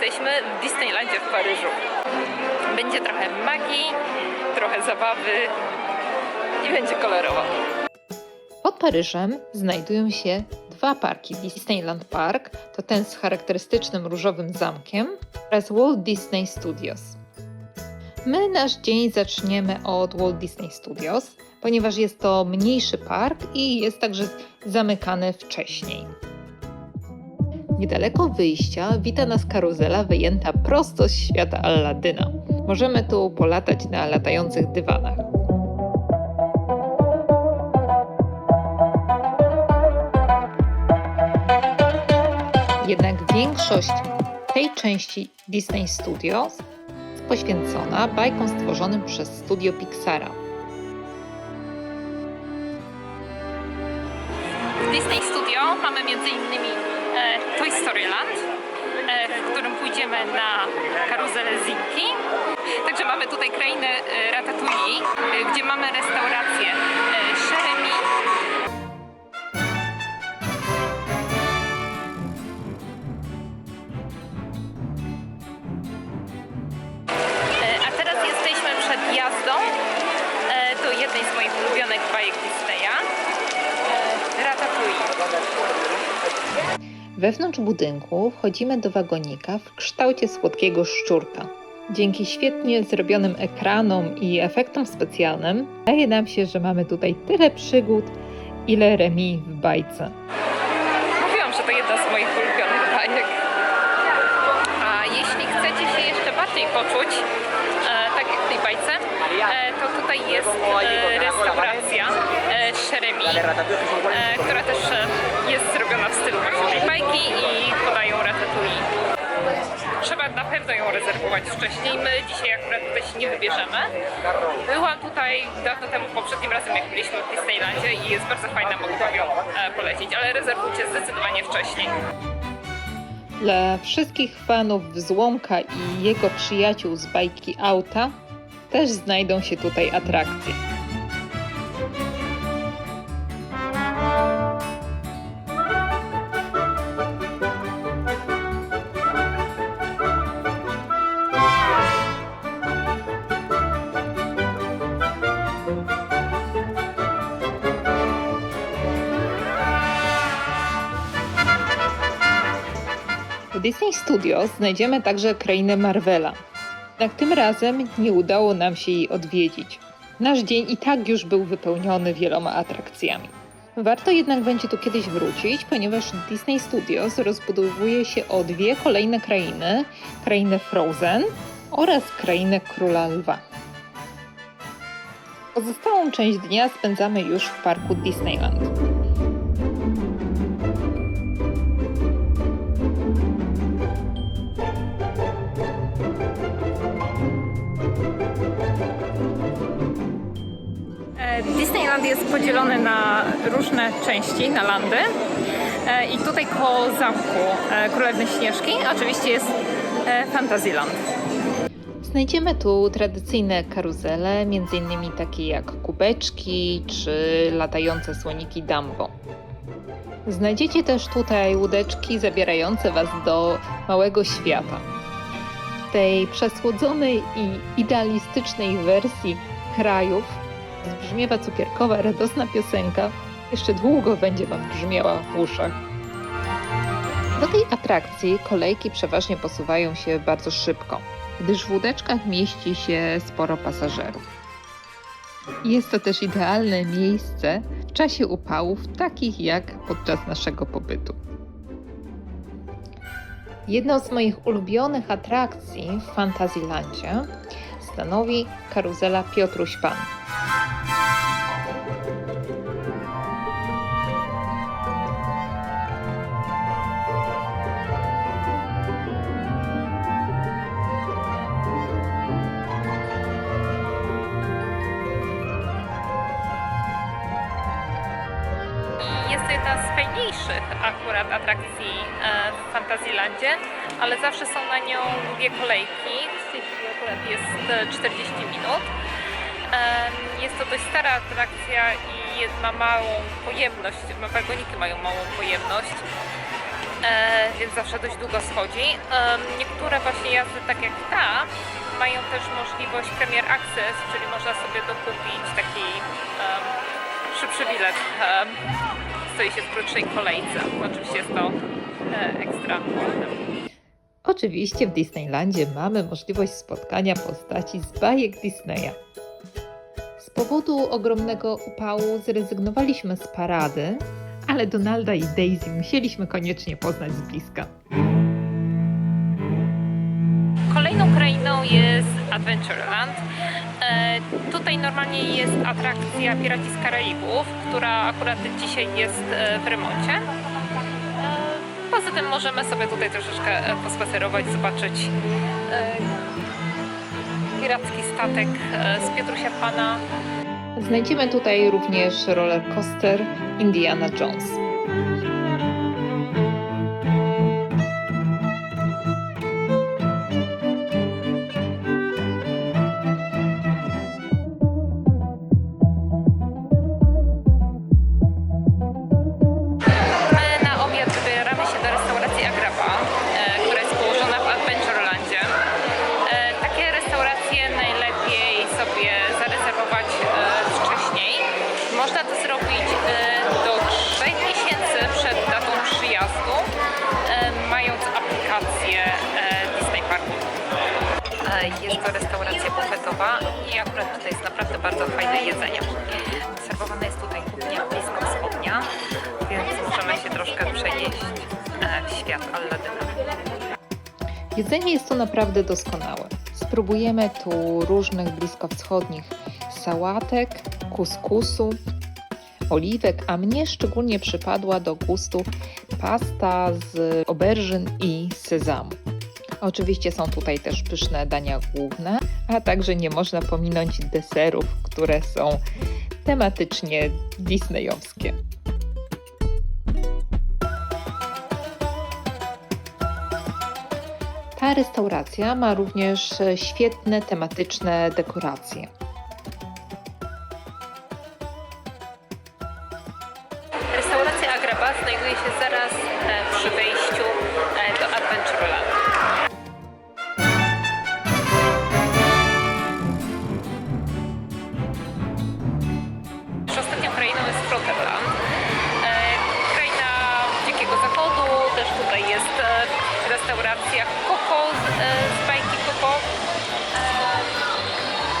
jesteśmy w Disneylandzie w Paryżu. Będzie trochę magii, trochę zabawy i będzie kolorowo. Pod Paryżem znajdują się dwa parki. Disneyland Park to ten z charakterystycznym różowym zamkiem oraz Walt Disney Studios. My nasz dzień zaczniemy od Walt Disney Studios, ponieważ jest to mniejszy park i jest także zamykany wcześniej. Niedaleko wyjścia wita nas karuzela wyjęta prosto z świata Alladyna. Możemy tu polatać na latających dywanach. Jednak większość tej części Disney Studios jest poświęcona bajkom stworzonym przez studio Pixara. W Disney Studio mamy m.in. E, Toy Story Land, e, w którym pójdziemy na karuzelę Zinki. Także mamy tutaj krainę e, Ratatouille, e, gdzie mamy restaurację e, A teraz jesteśmy przed jazdą do jednej z moich ulubionych bajek Disneya, e, Ratatouille. Wewnątrz budynku wchodzimy do wagonika w kształcie słodkiego szczurka. Dzięki świetnie zrobionym ekranom i efektom specjalnym wydaje nam się, że mamy tutaj tyle przygód, ile Remi w bajce. Mówiłam, że to jedna z moich ulubionych bajek. A jeśli chcecie się jeszcze bardziej poczuć, e, tak jak w tej bajce, e, to tutaj jest e, restauracja e, Jeremy, e, która też e, jest zrobiona w stylu tej bajki i podają ratatouille. Trzeba na pewno ją rezerwować wcześniej. My dzisiaj akurat tutaj się nie wybierzemy. Byłam tutaj dawno temu, poprzednim razem jak byliśmy w Disneylandzie i jest bardzo fajna, mogłabym ją e, polecić, ale rezerwujcie zdecydowanie wcześniej. Dla wszystkich fanów Złomka i jego przyjaciół z bajki auta też znajdą się tutaj atrakcje. Disney Studios znajdziemy także krainę Marvela. Jednak tym razem nie udało nam się jej odwiedzić. Nasz dzień i tak już był wypełniony wieloma atrakcjami. Warto jednak będzie tu kiedyś wrócić, ponieważ Disney Studios rozbudowuje się o dwie kolejne krainy: krainę Frozen oraz krainę Króla Lwa. Pozostałą część dnia spędzamy już w parku Disneyland. Jest podzielony na różne części, na landy. E, I tutaj koło zamku e, Królewny Śnieżki oczywiście jest e, Fantasyland. Znajdziemy tu tradycyjne karuzele, m.in. takie jak kubeczki czy latające słoniki Dumbo. Znajdziecie też tutaj łódeczki zabierające Was do małego świata. W tej przesłodzonej i idealistycznej wersji krajów zbrzmiewa cukierkowa, radosna piosenka. Jeszcze długo będzie Wam brzmiała w uszach. Do tej atrakcji kolejki przeważnie posuwają się bardzo szybko, gdyż w łódeczkach mieści się sporo pasażerów. Jest to też idealne miejsce w czasie upałów, takich jak podczas naszego pobytu. Jedną z moich ulubionych atrakcji w Fantasylandzie stanowi karuzela Piotruś Pan. Jest to jedna z fajniejszych akurat atrakcji e, w Fantasylandzie, ale zawsze są na nią długie kolejki. W tej chwili akurat jest e, 40 minut. Jest to dość stara atrakcja i ma małą pojemność, wagoniki mają małą pojemność, e, więc zawsze dość długo schodzi. Niektóre właśnie jazdy, tak jak ta, mają też możliwość Premier Access, czyli można sobie dokupić taki szybszy bilet. stoi się w krótszej kolejce. Oczywiście jest to e, ekstra. Oczywiście w Disneylandzie mamy możliwość spotkania postaci z bajek Disneya. Powodu ogromnego upału zrezygnowaliśmy z parady, ale Donalda i Daisy musieliśmy koniecznie poznać z bliska. Kolejną krainą jest Adventureland. E, tutaj normalnie jest atrakcja Piraci z Karaibów, która akurat dzisiaj jest e, w remoncie. E, poza tym możemy sobie tutaj troszeczkę e, pospacerować, zobaczyć e, piracki statek e, z Piotrusia Pana. Znajdziemy tutaj również roller coaster Indiana Jones. I akurat tutaj jest naprawdę bardzo fajne jedzenie. Serwowana jest tutaj kuchnia blisko wschodnia, więc możemy się troszkę przenieść e, w świat Alladyna. Jedzenie jest tu naprawdę doskonałe. Spróbujemy tu różnych bliskowschodnich sałatek, kuskusu, oliwek, a mnie szczególnie przypadła do gustu pasta z oberżyn i sezamu. Oczywiście są tutaj też pyszne dania główne, a także nie można pominąć deserów, które są tematycznie disneyowskie. Ta restauracja ma również świetne tematyczne dekoracje. Jest Frontierland. E, Kraina Dzikiego Zachodu, też tutaj jest e, restauracja Coco z, e, bajki Coco.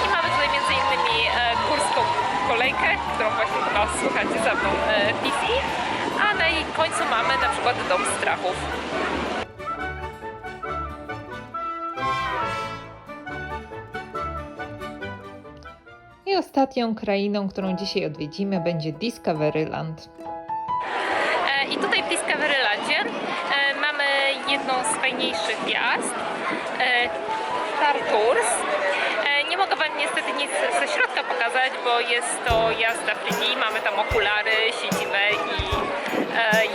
I mamy tutaj między innymi górską kolejkę, którą właśnie chyba słuchacie za mną Fifi. A na jej końcu mamy na przykład Dom Strachów. Ostatnią krainą, którą dzisiaj odwiedzimy, będzie Discoveryland. E, I tutaj w Discoverylandzie e, mamy jedną z fajniejszych jazd, Star Tours. E, Nie mogę Wam niestety nic ze środka pokazać, bo jest to jazda 3D, mamy tam okulary, siedzimy i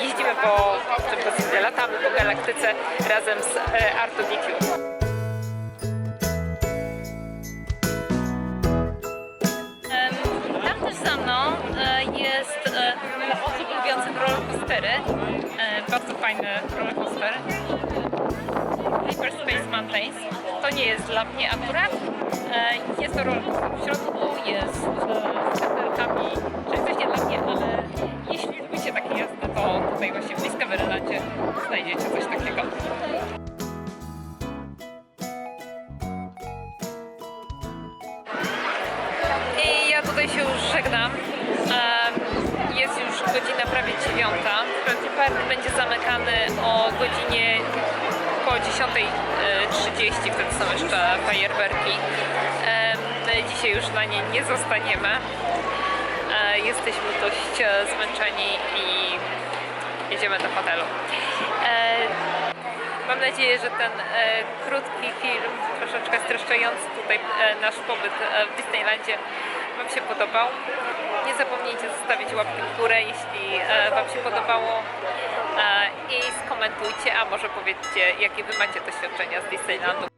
jeździmy po, po latamy po galaktyce razem z e, Artuditiu. 4. E, bardzo fajny roller coaster. Space Mountains. To nie jest dla mnie akurat. E, jest to roller w środku, jest z katerkami, czyli coś nie dla mnie, ale jeśli lubicie takie jazdy, to tutaj właśnie w Discoverylandzie znajdziecie coś Park będzie zamykany o godzinie po 10.30, wtedy są jeszcze fajerwerki. Dzisiaj już na nie nie zostaniemy. E, Jesteśmy dość e, zmęczeni i jedziemy do hotelu. E, Mam nadzieję, że ten krótki film, troszeczkę streszczający tutaj nasz pobyt w Disneylandzie Wam się podobał. Nie zapomnijcie zostawić łapki w górę, jeśli e, Wam się podobało e, i skomentujcie, a może powiedzcie, jakie Wy macie doświadczenia z Disneylandu,